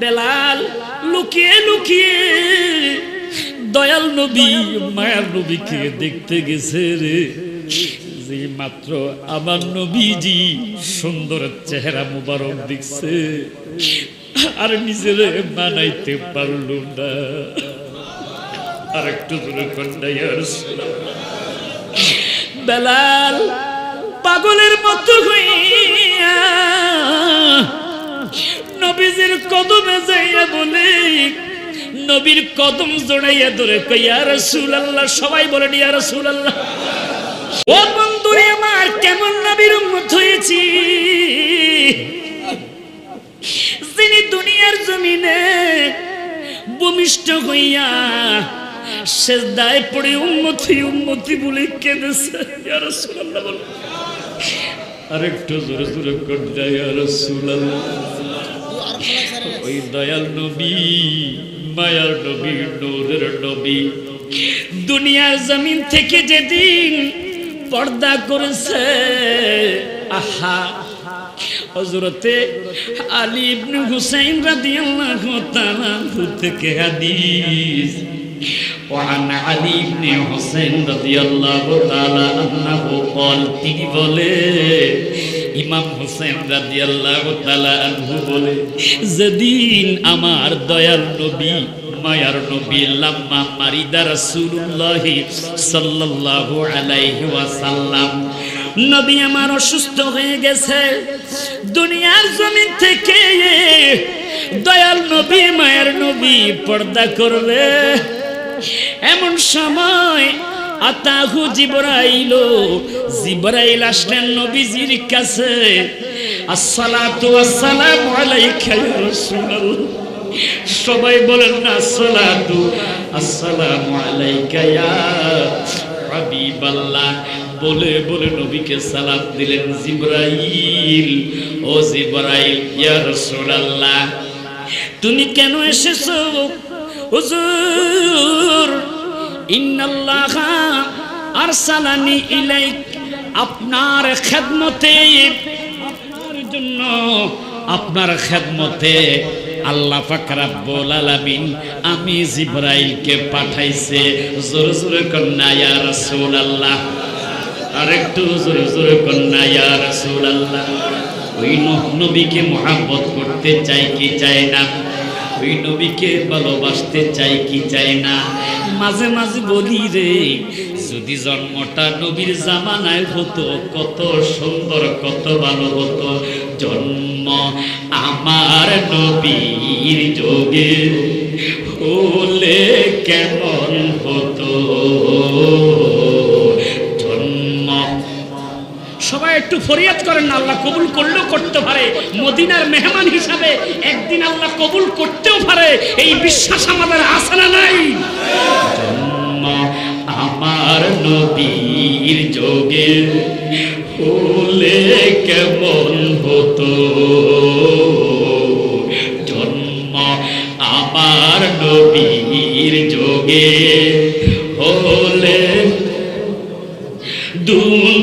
বেলাল লুকিয়ে লুকিয়ে, দয়াল নবী, মায়ার নবীকে দেখতে গেছে রে। যে মাত্র আমার নবীজি সুন্দর চেহারা মুবারক দেখছে আর নিজের মানাইতে পারল না। আর একটু দূরে বেলাল পাগলের মতো হইয়া নবীজির কদমে যাইয়া বলে, নবীর কদম জড়াইয়া ধরে কইয়া রসুল আল্লাহ সবাই বলেন, ইয়া রসুল আল্লাহ ও বন্ধুরে আমার কেমন নবীর উম্মত হয়েছি? যিনি দুনিয়ার জমিনে ভূমিষ্ঠ হইয়া সেজদায় পড়ে উন্মতি উন্মতি বলে কেঁদেছে। ইয়া রাসূলুল্লাহ বল। আরেকটু জোরে জোরে করতে ইয়া রাসূলুল্লাহ। ওই দয়াল নবী, মায়ার নবী, নূরের নবী। দুনিয়ার জমিন থেকে যেদিন পর্দা করেছে, আহা। হজরতে আলী ইবনে হুসাইন রাদিয়াল্লাহু তাআলা থেকে হাদিস। وعن علي بن حسين رضي الله تعالى عنه قال তিনি বলে ইমাম হোসেন রাদিয়াল্লাহু তাআলা আনহু বলে যেদিন আমার দয়াল নবী মায়ার নবী লাম্মা মারিদা রাসূলুল্লাহ সাল্লাল্লাহু আলাইহি ওয়াসাল্লাম নবী আমার অসুস্থ হয়ে গেছে দুনিয়ার জমিন থেকে দয়াল নবী মায়ের নবী পর্দা করবে এমন সময় আতাহু জিবরাইল জিবরাইল আসলেন নবীজির কাছে। আসসালাতু আসসালামু আলাইকা ইয়া রাসূলুল্লাহ। সবাই বলেন না, আসসালাতু আসসালামু আলাইকা ইয়া হাবিবাল্লাহ। বলে বলে নবীকে সালাম দিলেন জিবরাইল। ও জিবরাইল, ইয়া রাসূলুল্লাহ, তুমি কেন এসেছ? হুজুর, ইন্নাল্লাহা আরসালানি ইলাইক, আপনার খেদমতে, আপনার জন্য, আপনার খেদমতে আল্লাহ পাক রাব্বুল আলামিন আমি জিবরাইলকে পাঠাইছে। জোরে জোরে কন্যা ইয়া রাসূলুল্লাহ। আর একটু জোরে জোরে কন্যা ইয়া রাসূলুল্লাহ। ওই নবীকে মোহাব্বত করতে চাই কি চাই না? ওই নবীকে ভালোবাসতে চাই কি চাই না? মাঝে মাঝে বলি রে, যদি জন্মটা নবীর জামানায় হতো, কত সুন্দর, কত ভালো হতো। জন্ম আমার নবীর যোগে হলে কেমন হতো? একটু ফরিয়াদ করেন না, আল্লাহ কবুল করলেও করতে পারে। মদিনার মেহমান হিসাবে একদিন আল্লাহ কবুল করতেও পারে। এই বিশ্বাস আমাদের আছে না নাই? আমার নবীর যোগে হলে কেমন হতো? জন্ম আমার নবীর যোগে হলে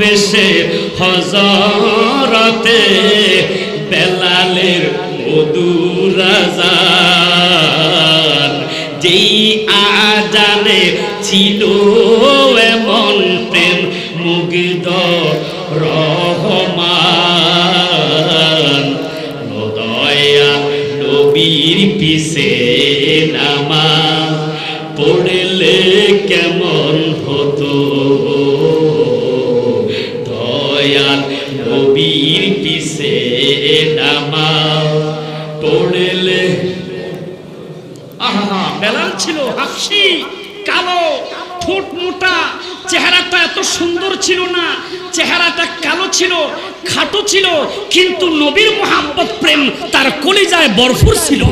বেশে হজরতে বেলালের মধুরাজান। যেই আজানে ছিল এমন প্রেম মুগ্ধ রহমান। নদয়া নবীর পিছে নামা নবীর পিছে নামা? পড়লে আহা, বেলাল ছিল হাসি কালো, ঠোঁট মোটা, চেহারাটা এত সুন্দর ছিল না। চেহারাটা কালো ছিল, খাটো ছিল, কিন্তু নবীর মোহাম্মদ প্রেম তার কলিজায় বরফুর ছিল।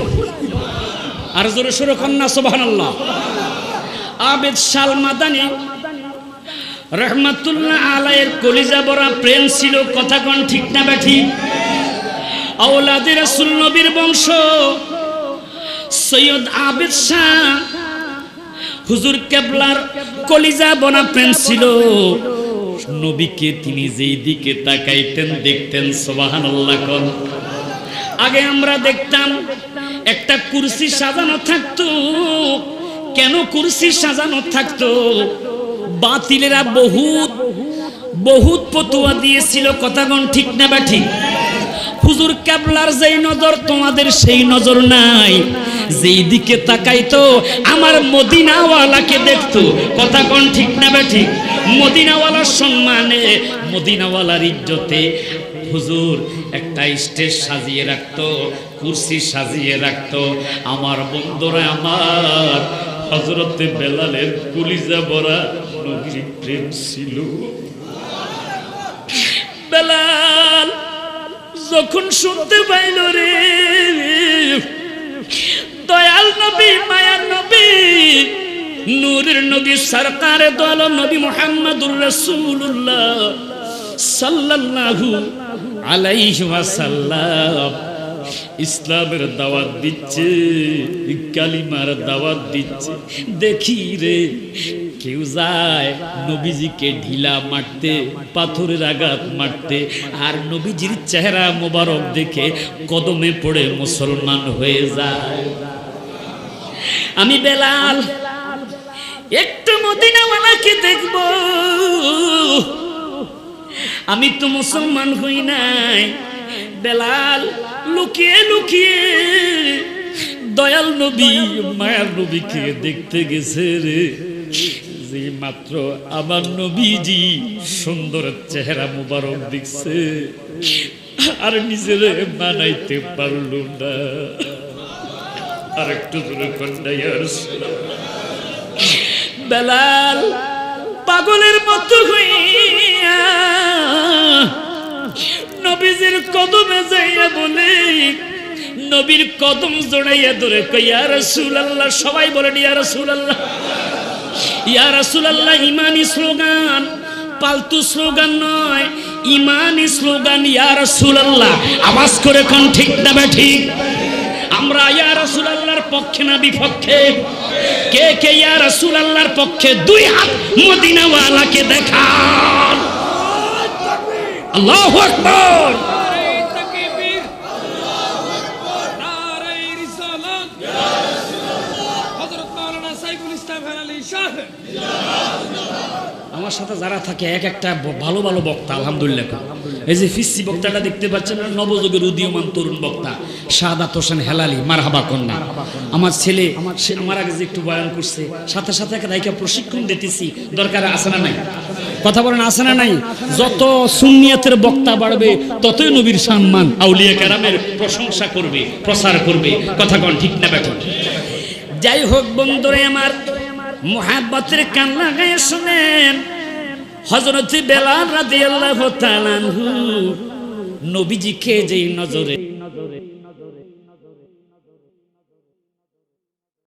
আর জোরে সোরে কন্যা, সুবহানাল্লাহ। আবেদ শাল মাদানি রহমাতুল্লাহ আলাইয়ের কলিজা বড়া প্রেম ছিল কথা কোন ঠিক না আওলাদের রাসূল নবীর বংশ, সৈয়দ আবেদ শাহ, হুজুর কেবলার কলিজা বনা প্রেম ছিল। নবীকে তিনি যেই দিকে তাকাইতেন, দেখতেন, সুবহানাল্লাহ কোন। আগে আমরা দেখতাম, একটা কুরসি সাজানো থাকতো। কেন কুরসি সাজানো থাকতো? বাতিলেরা বহুত বহুত পতুয়া দিয়েছিল, কথাগণ ঠিক না বা ঠিক? হুজুর কাবলার যেই নজর, তোমাদের সেই নজর নাই। যেই দিকে তাকাইতো, আমার মদিনাওয়ালাকে দেখতো কথা কোন ঠিক না বা ঠিক? মদিনাওয়ালার সম্মানে, মদিনাওয়ালার ইজ্জতে হুজুর একটা স্টেজ সাজিয়ে রাখতো, কুর্সি সাজিয়ে রাখতো। আমার বন্ধুরা আমার হজরতে বেলালের কুলিজা বড়া প্রেম ছিল বেলাল যখন শুনতে পাইল রে, দয়াল নবী, মায়ার নবী, নূরের নবী সরকার দল নবী মোহাম্মদুর রাসূলুল্লাহ সাল্লাল্লাহু আলাইহি ওয়াসাল্লাম ইসলামের দাওয়াত দিচ্ছে, কালিমার দাওয়াত দিচ্ছে। দেখি রে কেউ যায়, নবীজিকে ঢিলা মারতে, পাথরের আঘাত মারতে, আর নবীজির চেহারা মোবারক দেখে কদমে পড়ে মুসলমান হয়ে যায়। আমি বেলাল, একটু মদিনাওয়ালাকে দেখব। আমি তো মুসলমান হই নাই, বেলাল লুকিয়ে লুকিয়ে দয়াল নবী, মায়ার নবীকে দেখতে গেছে রে। যে মাত্র আমার নবীজি সুন্দর চেহারা মুবারক দেখছে আর নিজের মানাইতে পারল না। আর একটু দূরে বেলাল পাগলের মতো নবীজির কদমে যাইয়া বলে, নবীর কদম জড়াইয়া ধরে ইয়া রাসূলুল্লাহ, সবাই বলেন, ইয়া রাসূলুল্লাহ। ইয়া রাসূলুল্লাহ ইমানি স্লোগান। পালতু স্লোগান নয় ইমানি স্লোগান, ইয়া রাসূলুল্লাহ। আওয়াজ করে কোন ঠিক না ঠিক? আমরা ইয়া রাসূলুল্লাহর পক্ষে না বিপক্ষে? কে কে ইয়া রাসূলুল্লাহর পক্ষে? দুই হাত মদিনাওয়ালাকে দেখান। আল্লাহু আকবার। সাথে যারা থাকে, এক একটা ভালো ভালো বক্তা, আলহামদুলিল্লাহ এই যে ফিসি বক্তাটা দেখতে পাচ্ছেন নবযুগের উদীয়মান তরুণ বক্তা শাহাদাত হোসেন হেলালি, মারহাবা কন্যা। আমার ছেলে আমার আগে যে একটু বয়ান করছে, সাথে সাথে একটা দায়িকা প্রশিক্ষণ দিতেছি। দরকার আছে না নাই? কথা বলেন, আছে না নাই? যত সুন্নিয়াতের বক্তা বাড়বে, ততই নবীর সম্মান আউলিয়া কেরামের প্রশংসা করবে প্রচার করবে। কথা কন ঠিক না বেঠিক যাই হোক বন্ধুরে আমার, মোহাব্বতের কান লাগাই শুনেন। হজরত বেলাল রাদিয়াল্লাহু তাআলা নবীজিকে যেই নজরে